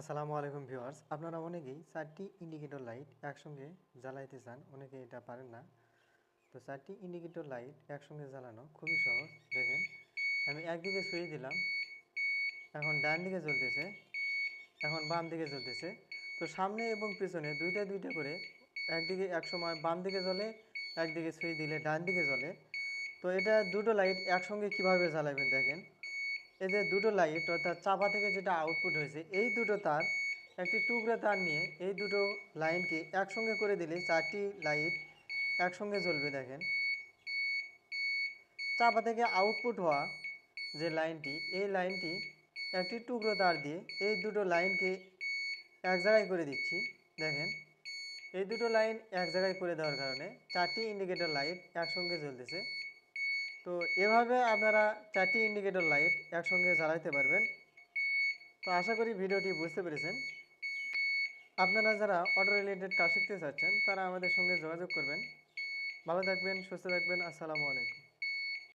আসসালামু আলাইকুম ভিউয়ার্স। আপনারা অনেকেই চারটি ইন্ডিকেটর লাইট একসঙ্গে জ্বালাইতে চান, অনেকে এটা পারেন না। তো চারটি ইন্ডিকেটর লাইট একসঙ্গে জ্বালানো খুবই সহজ। দেখেন, আমি একদিকে সুইচ দিলাম, এখন ডান দিকে জ্বলতেছে, এখন বাম দিকে জ্বলতেছে। তো সামনে এবং পিছনে দুইটা দুইটা করে একদিকে এক সময় বাম দিকে জ্বলে, একদিকে সুইচ দিলে ডান দিকে জ্বলে। তো এটা দুটো লাইট একসঙ্গে কীভাবে জ্বালাবেন দেখেন। যে দুটো লাইট অর্থাৎ চাপা থেকে যেটা আউটপুট হয়েছে, এই দুটো তার, একটি টুকরা তার নিয়ে এই দুটো লাইনকে একসঙ্গে করে দিলে চারটি লাইট একসঙ্গে জ্বলবে, দেখেন। চাপা থেকে আউটপুট হওয়া যে লাইনটি এই লাইনটি একটি টুকরো তার দিয়ে এই দুটো লাইনকে এক জায়গায় করে দিচ্ছি, দেখেন। এই দুটো লাইন এক জায়গায় করে দেওয়ার কারণে চারটি ইন্ডিকেটর লাইট একসঙ্গে জ্বলতেছে। তো এভাবে আপনারা চারটি ইন্ডিকেটর লাইট একসঙ্গে জ্বালাইতে পারবেন। তো আশা করি ভিডিওটি বুঝতে পেরেছেন। আপনারা যারা অটো রিলেটেড কাজ শিখতে চাচ্ছেন, তারা আমাদের সঙ্গে যোগাযোগ করবেন। ভালো থাকবেন, সুস্থ থাকবেন। আসসালামু আলাইকুম।